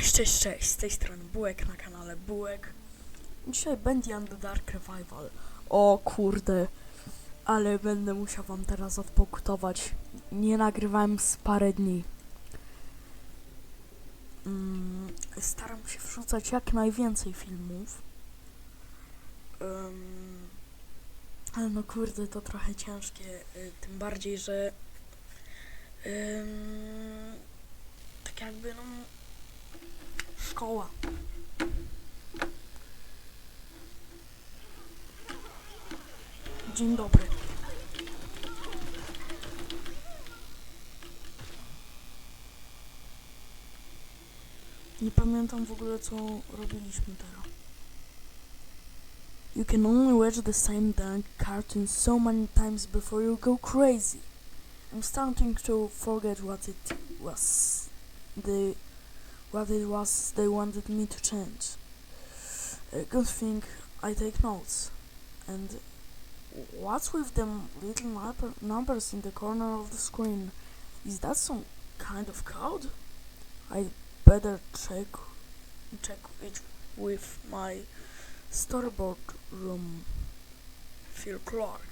Cześć, cześć, cześć, z tej strony Bułek na kanale Bułek. Dzisiaj będzie and the Dark Revival. O kurde, ale będę musiał wam teraz odpokutować. Nie nagrywałem z parę dni. Mm, staram się wrzucać jak najwięcej filmów. Ym, ale no kurde, to trochę ciężkie, y, tym bardziej, że tak jakby no szkoła. Dzień dobry. Nie pamiętam w ogóle co robiliśmy teraz. You can only watch the same damn cartoon so many times before you go crazy. I'm starting to forget what it was. The what it was they wanted me to change. A good thing I take notes. And what's with them little numbers in the corner of the screen? Is that some kind of code? I better check check it with my storyboard room. Phil Clark.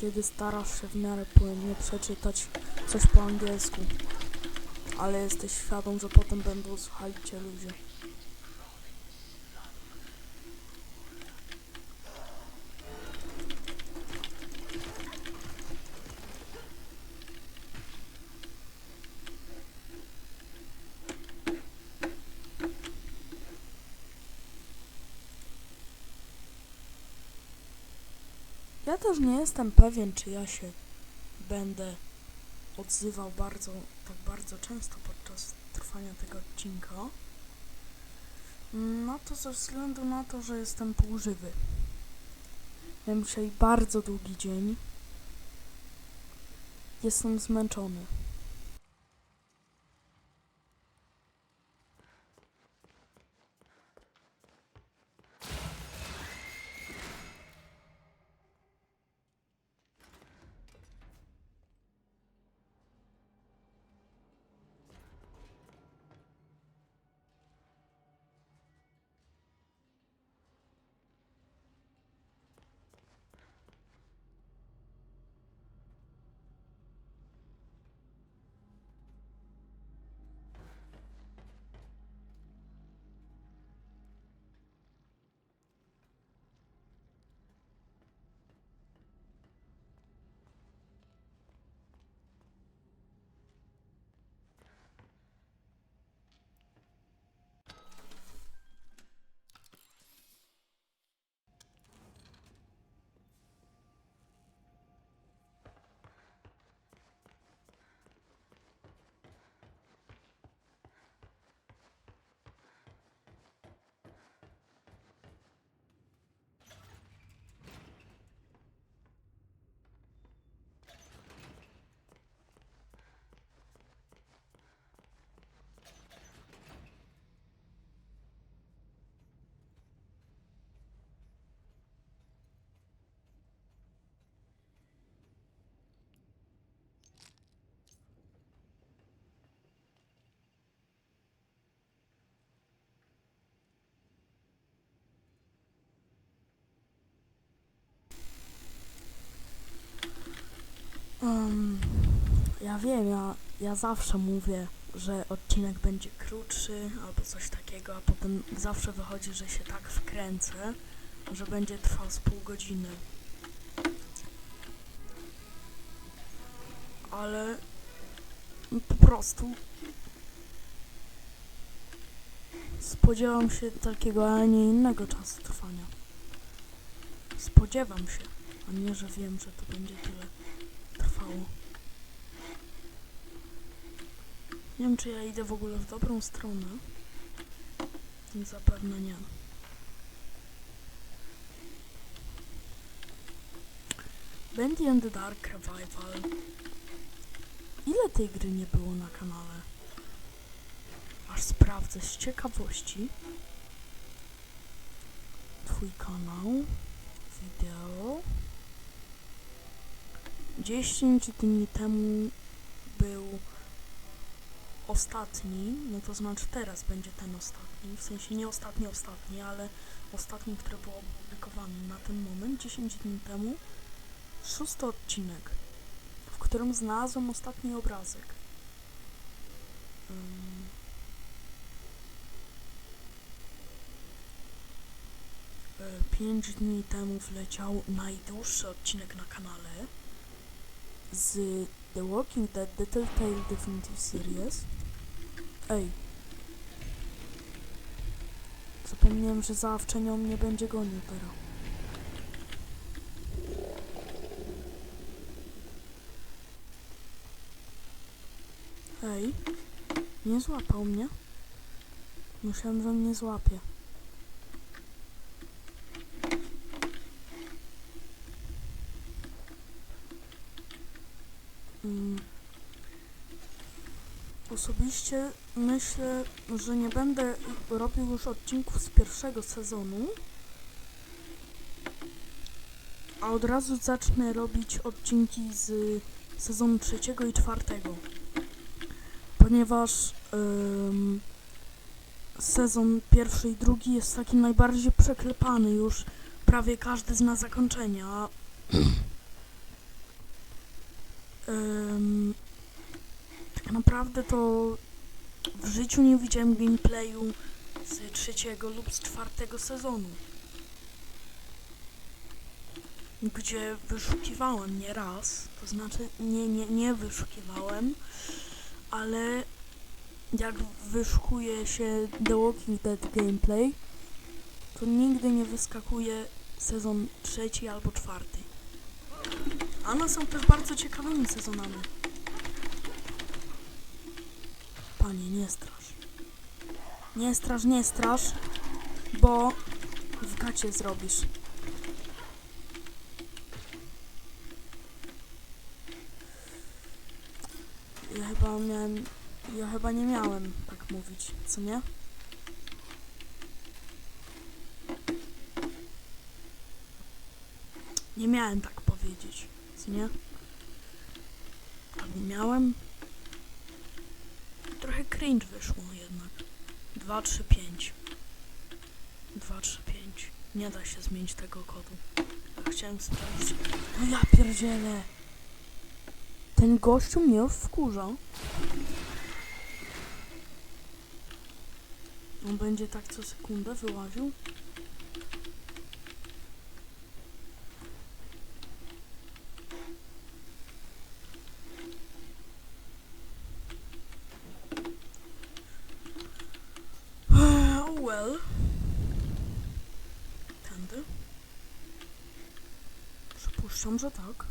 Kiedy starasz się w miarę płynnie przeczytać coś po angielsku, ale jesteś świadom, że potem będą słuchali cię ludzie. Też nie jestem pewien, czy ja się będę odzywał bardzo, tak bardzo często podczas trwania tego odcinka. No to ze względu na to, że jestem półżywy. Miałem dzisiaj bardzo długi dzień. Jestem zmęczony. Um, ja wiem, ja, ja zawsze mówię, że odcinek będzie krótszy albo coś takiego, a potem zawsze wychodzi, że się tak wkręcę, że będzie trwał z pół godziny. Ale po prostu spodziewam się takiego, a nie innego czasu trwania. Spodziewam się, a nie, że wiem, że to będzie tyle. Nie wiem, czy ja idę w ogóle w dobrą stronę. Zapewne nie. Bendy and the Dark Revival. Ile tej gry nie było na kanale? Aż sprawdzę z ciekawości. Twój kanał. Wideo. 10 dni temu był ostatni, no to znaczy teraz będzie ten ostatni, w sensie nie ostatni, ostatni, ale ostatni, który był opublikowany na ten moment, 10 dni temu, szósty odcinek, w którym znalazłem ostatni obrazek. E, Pięć dni temu wleciał najdłuższy odcinek na kanale z The Walking Dead The Telltale Definitive Series. Ej. Zapomniałem, że za awczenią mnie będzie gonił teraz. Ej. Nie złapał mnie. Myślałem, że mnie złapie. Mm. Osobiście myślę, że nie będę robił już odcinków z pierwszego sezonu, a od razu zacznę robić odcinki z sezonu trzeciego i czwartego, ponieważ ym, sezon pierwszy i drugi jest taki najbardziej przeklepany już, prawie każdy zna zakończenie, a Ym, naprawdę to w życiu nie widziałem gameplayu z trzeciego lub z czwartego sezonu. Gdzie wyszukiwałem nie raz, to znaczy nie, nie, nie wyszukiwałem, ale jak wyszukuje się The Walking Dead gameplay, to nigdy nie wyskakuje sezon trzeci albo czwarty. A one są też bardzo ciekawymi sezonami. Panie, nie strasz. Nie strasz, nie strasz, bo w gacie zrobisz. Ja chyba miałem... Ja chyba nie miałem tak mówić, co nie? Nie miałem tak powiedzieć, co nie? Albo miałem? Trochę cringe wyszło jednak. 2, 3, 5. 2, 3, 5. Nie da się zmienić tego kodu. Ja chciałem sprawdzić. No ja pierdzielę. Ten gościu mnie wkurza. On będzie tak co sekundę wyłaził. Przypuszczam, że tak.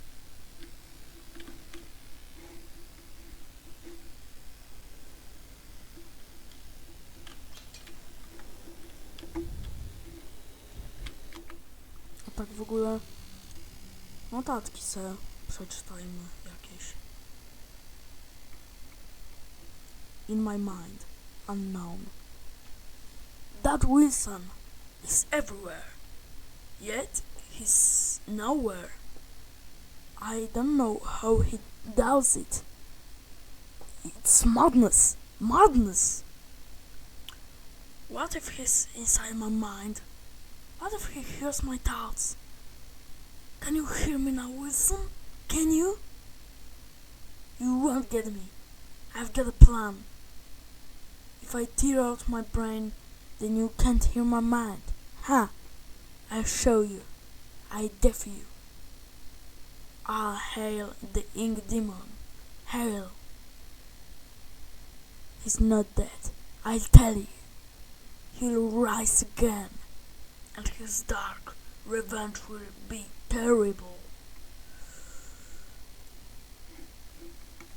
A tak w ogóle notatki se przeczytajmy jakieś. In my mind, unknown. That Wilson is everywhere, yet he's nowhere. I don't know how he does it. It's madness, madness. What if he's inside my mind? What if he hears my thoughts? Can you hear me now, Wilson? Can you? You won't get me. I've got a plan. If I tear out my brain, then you can't hear my mind. Ha! I'll show you. I defy you. I'll hail the ink demon. Hail. He's not dead. I'll tell you. He'll rise again. And his dark revenge will be terrible.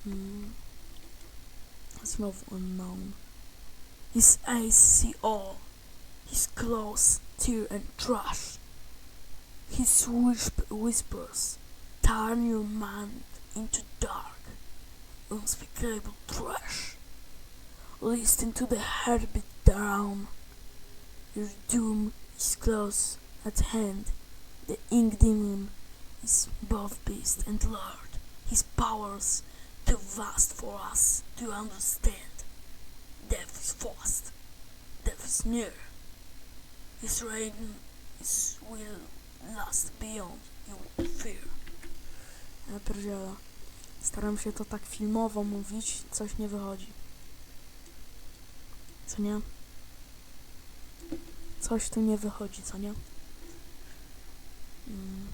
Hmm. Znowu unknown. His eyes see all. His claws tear and trash. His whisp- whispers turn your mind into dark, unspeakable trash. Listen to the heartbeat down. Your doom is close at hand. The ink demon is both beast and lord. His powers too vast for us to understand. Death is fast. Death is near. His reign is will last beyond your fear. Ja pierdzielę. Staram się to tak filmowo mówić, coś nie wychodzi. Co nie? Coś tu nie wychodzi, co nie? Mm.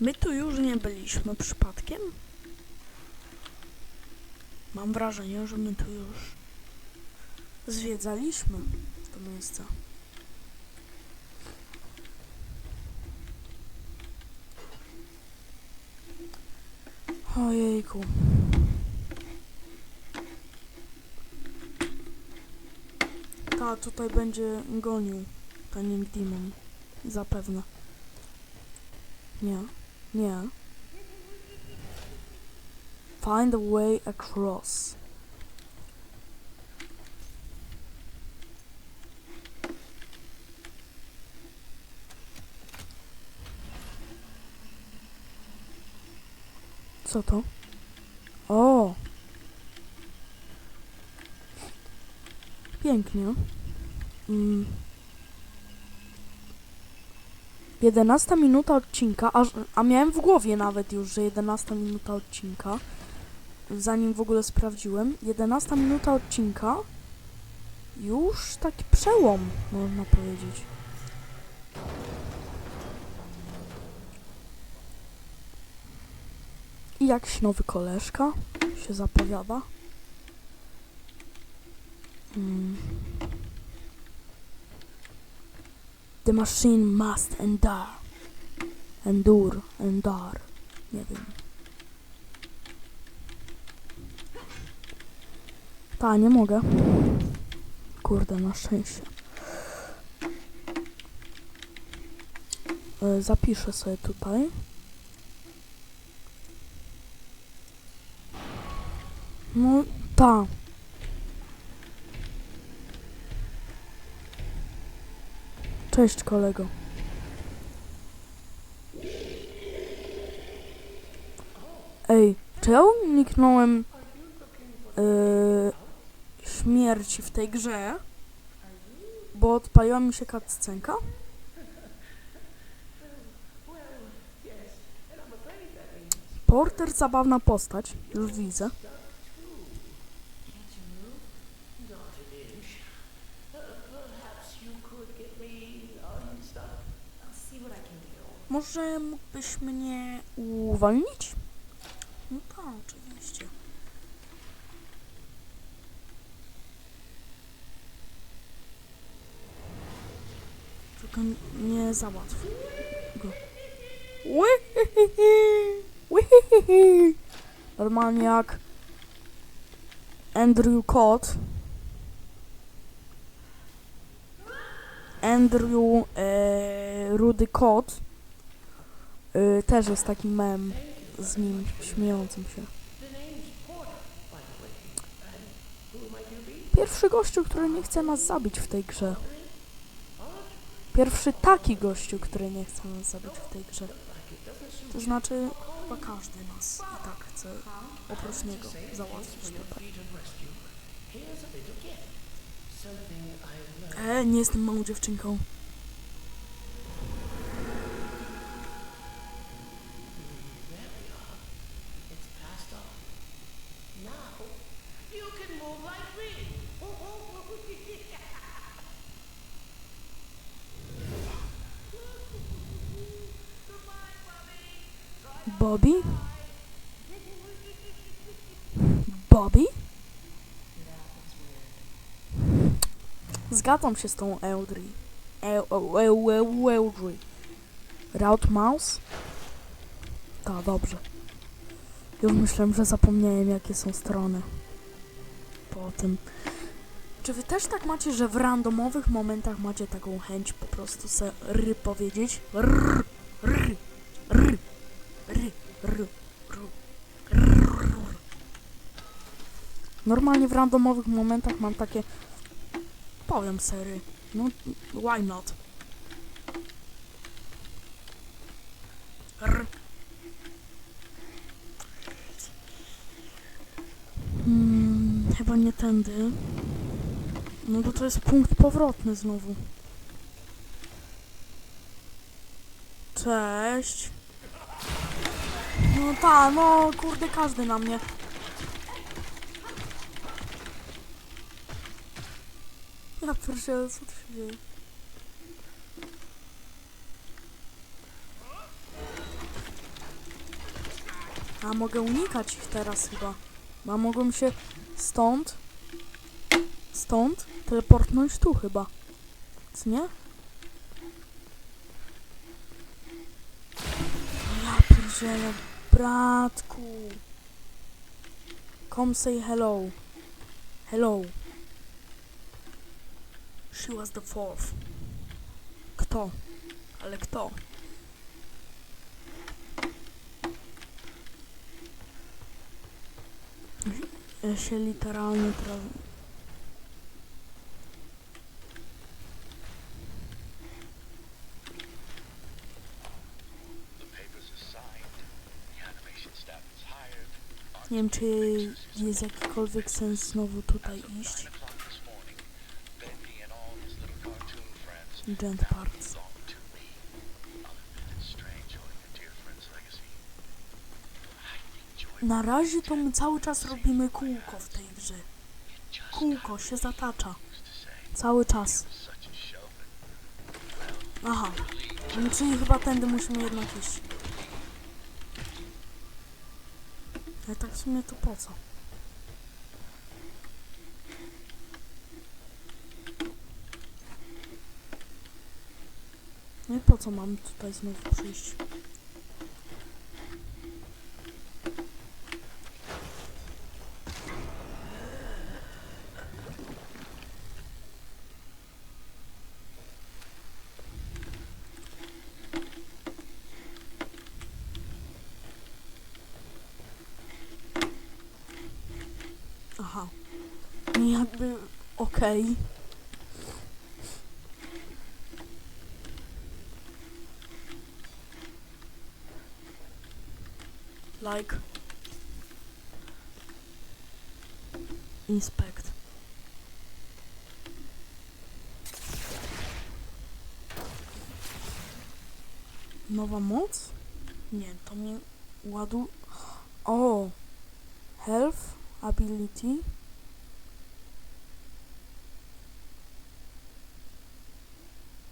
My tu już nie byliśmy przypadkiem? Mam wrażenie, że my tu już zwiedzaliśmy to miejsce. Ojejku. Ta tutaj będzie gonił ten demon. Zapewne. Nie. Nie. Find a way across. Co to? O! Pięknie. Mm. 11 minuta odcinka, a, a miałem w głowie nawet już, że 11 minuta odcinka, zanim w ogóle sprawdziłem. 11 minuta odcinka, już taki przełom, można powiedzieć. I jakiś nowy koleżka się zapowiada. Mm. The machine must endure. Endure, endure. Nie wiem. Ta, nie mogę. Kurde, na szczęście. E, Zapiszę sobie tutaj. No, ta. Cześć kolego. Ej, czy ja uniknąłem yy, śmierci w tej grze? Bo odpaliła mi się cutscenka? Porter zabawna postać, już widzę. Może mógłbyś mnie uwolnić? No tak, Tylko nie załatw go. Normalnie jak Andrew Cott. Andrew e, Rudy Cott. Y, też jest taki mem z nim śmiejącym się. Pierwszy gościu, który nie chce nas zabić w tej grze. Pierwszy taki gościu, który nie chce nas zabić w tej grze. To znaczy, chyba każdy nas i tak chce oprócz niego załatwić tutaj. E, nie jestem małą dziewczynką. Zgadzam się z tą Eldry. Eu- eu- eu- eu- Eldry. Route Mouse? Tak, dobrze. Już myślałem, że zapomniałem jakie są strony. Po tym. Czy wy też tak macie, że w randomowych momentach macie taką chęć po prostu se ry powiedzieć? Rr, rr, rr, rr, rr, rr, rr. Normalnie w randomowych momentach mam takie... Powiem sery. No, why not? Hmm, chyba nie tędy. No bo to jest punkt powrotny znowu. Cześć. No ta, no kurde, każdy na mnie. Ja pierdzielę, co tu się dzieje? A mogę unikać ich teraz chyba. Bo mogą się stąd, stąd teleportnąć tu chyba. Co nie? Ja pierdzielę, bratku. Come say hello. Hello. She was the fourth. Kto? Ale kto? Ja się literalnie teraz... Nie wiem, czy jest jakikolwiek sens znowu tutaj iść. I enjoy Na razie to my cały czas robimy kółko w tej grze. Kółko się zatacza. Cały czas. Aha. No, czyli chyba tędy musimy jednak iść. Ale tak w sumie to po co? I po co mam tutaj znowu przyjść? Aha. No jakby okej. Like. Inspect. Nowa moc? Nie, to mnie ładu... O! Health, ability.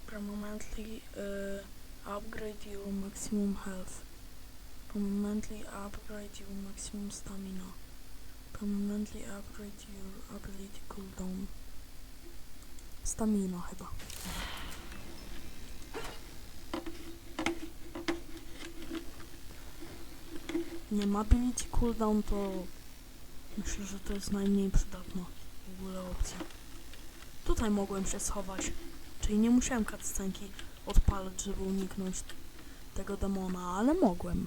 Permanently uh, upgrade your maximum health. Permanently upgrade your maximum stamina. Permanently upgrade your ability cooldown. Stamina chyba. Nie ma ability cooldown to myślę, że to jest najmniej przydatna w ogóle opcja. Tutaj mogłem się schować, czyli nie musiałem cutscenki odpalać, żeby uniknąć tego demona, ale mogłem.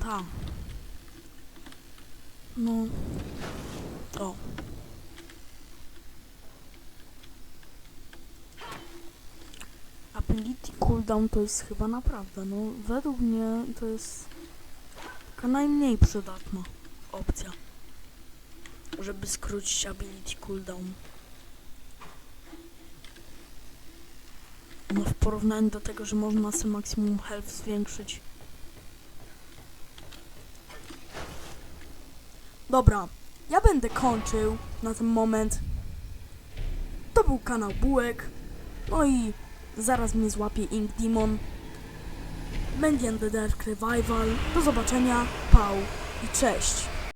Tam. No. O. Ability cooldown to jest chyba naprawdę, no według mnie to jest taka najmniej przydatna opcja, żeby skrócić ability cooldown. No w porównaniu do tego, że można sobie maksimum health zwiększyć. Dobra, ja będę kończył na ten moment. To był kanał Bułek. No i zaraz mnie złapie Ink Demon. Będzie The Dark Revival. Do zobaczenia, pał i cześć.